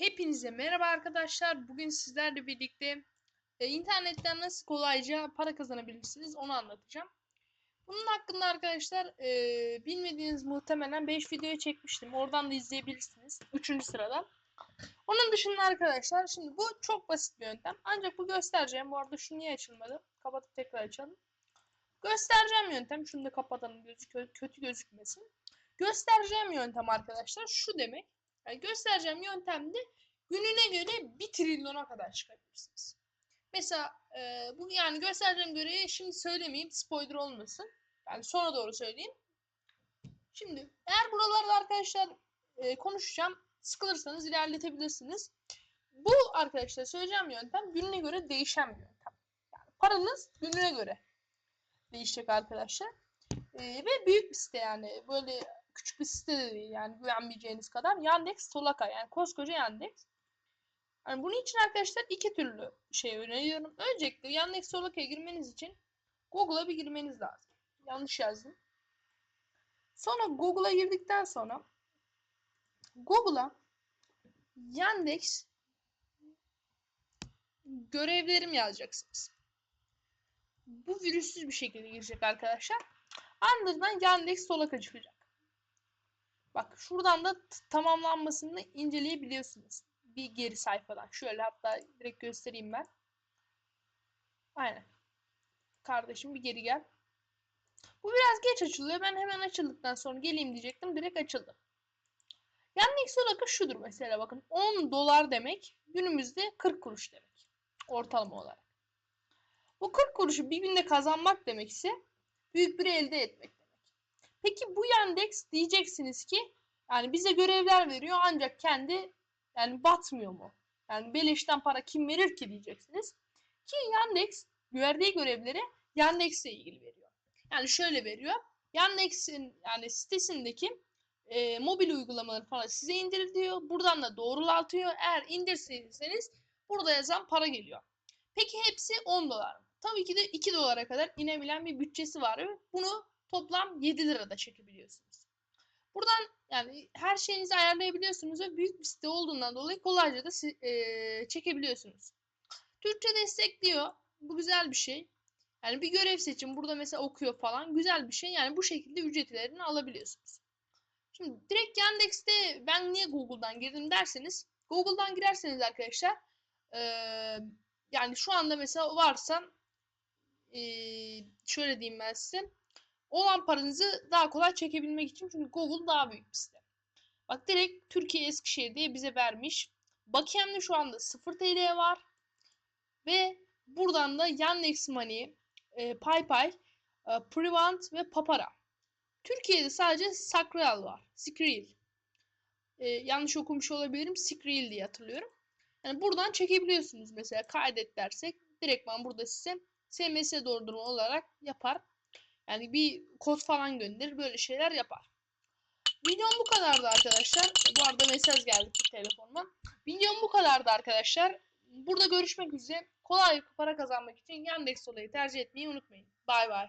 Hepinize merhaba arkadaşlar. Bugün sizlerle birlikte e, internetten nasıl kolayca para kazanabilirsiniz onu anlatacağım. Bunun hakkında arkadaşlar e, bilmediğiniz muhtemelen 5 video çekmiştim. Oradan da izleyebilirsiniz. 3. sırada. Onun dışında arkadaşlar şimdi bu çok basit bir yöntem. Ancak bu göstereceğim. Bu arada şu niye açılmadı? Kapatıp tekrar açalım. Göstereceğim yöntem. Şunu da kapatalım gözük kötü gözükmesin. Göstereceğim yöntem arkadaşlar şu demek. Yani göstereceğim yöntemde gününe göre 1 trilyona kadar çıkabilirsiniz. Mesela e, bu yani göstereceğim göre şimdi söylemeyeyim spoiler olmasın. Yani sonra doğru söyleyeyim. Şimdi eğer buralarda arkadaşlar e, konuşacağım sıkılırsanız ilerletebilirsiniz. Bu arkadaşlar söyleyeceğim yöntem gününe göre değişen bir yöntem. Yani paranız gününe göre değişecek arkadaşlar. E, ve büyük bir site yani böyle küçük bir site de değil yani güvenmeyeceğiniz kadar. Yandex Solaka yani koskoca Yandex. Yani bunun için arkadaşlar iki türlü şey öneriyorum. Öncelikle Yandex Solaka'ya girmeniz için Google'a bir girmeniz lazım. Yanlış yazdım. Sonra Google'a girdikten sonra Google'a Yandex görevlerim yazacaksınız. Bu virüsüz bir şekilde girecek arkadaşlar. Ardından Yandex Solaka çıkacak. Bak şuradan da tamamlanmasını inceleyebiliyorsunuz. Bir geri sayfadan. Şöyle hatta direkt göstereyim ben. Aynen. Kardeşim bir geri gel. Bu biraz geç açılıyor. Ben hemen açıldıktan sonra geleyim diyecektim. Direkt açıldı. Yandex olarak şudur mesela bakın. 10 dolar demek günümüzde 40 kuruş demek. Ortalama olarak. Bu 40 kuruşu bir günde kazanmak demek ise büyük bir elde etmek. Peki bu Yandex diyeceksiniz ki yani bize görevler veriyor ancak kendi yani batmıyor mu? Yani beleşten para kim verir ki diyeceksiniz. Ki Yandex verdiği görevleri Yandex'le ilgili veriyor. Yani şöyle veriyor. Yandex'in yani sitesindeki e, mobil uygulamaları falan size indir diyor. Buradan da doğrulatıyor. Eğer indirseniz burada yazan para geliyor. Peki hepsi 10 dolar mı? Tabii ki de 2 dolara kadar inebilen bir bütçesi var. Bunu toplam 7 lirada çekebiliyorsunuz. Buradan yani her şeyinizi ayarlayabiliyorsunuz ve büyük bir site olduğundan dolayı kolayca da e, çekebiliyorsunuz. Türkçe destekliyor. Bu güzel bir şey. Yani bir görev seçin. Burada mesela okuyor falan. Güzel bir şey. Yani bu şekilde ücretlerini alabiliyorsunuz. Şimdi direkt Yandex'te ben niye Google'dan girdim derseniz Google'dan girerseniz arkadaşlar e, yani şu anda mesela varsa e, şöyle diyeyim ben size olan paranızı daha kolay çekebilmek için çünkü Google daha büyük bir site. Bak direkt Türkiye Eskişehir diye bize vermiş. Bakiyemde şu anda 0 TL var. Ve buradan da Yandex Money, e, PayPay, e, Prevent ve Papara. Türkiye'de sadece Sakral var. Skrill. E, yanlış okumuş olabilirim. Skrill diye hatırlıyorum. Yani buradan çekebiliyorsunuz mesela kaydet dersek direktman burada size SMS doldurma olarak yapar. Yani bir kod falan gönderir. Böyle şeyler yapar. Videom bu kadardı arkadaşlar. Bu arada mesaj geldi telefonuma. Videom bu kadardı arkadaşlar. Burada görüşmek üzere. Kolay para kazanmak için Yandex olayı tercih etmeyi unutmayın. Bay bay.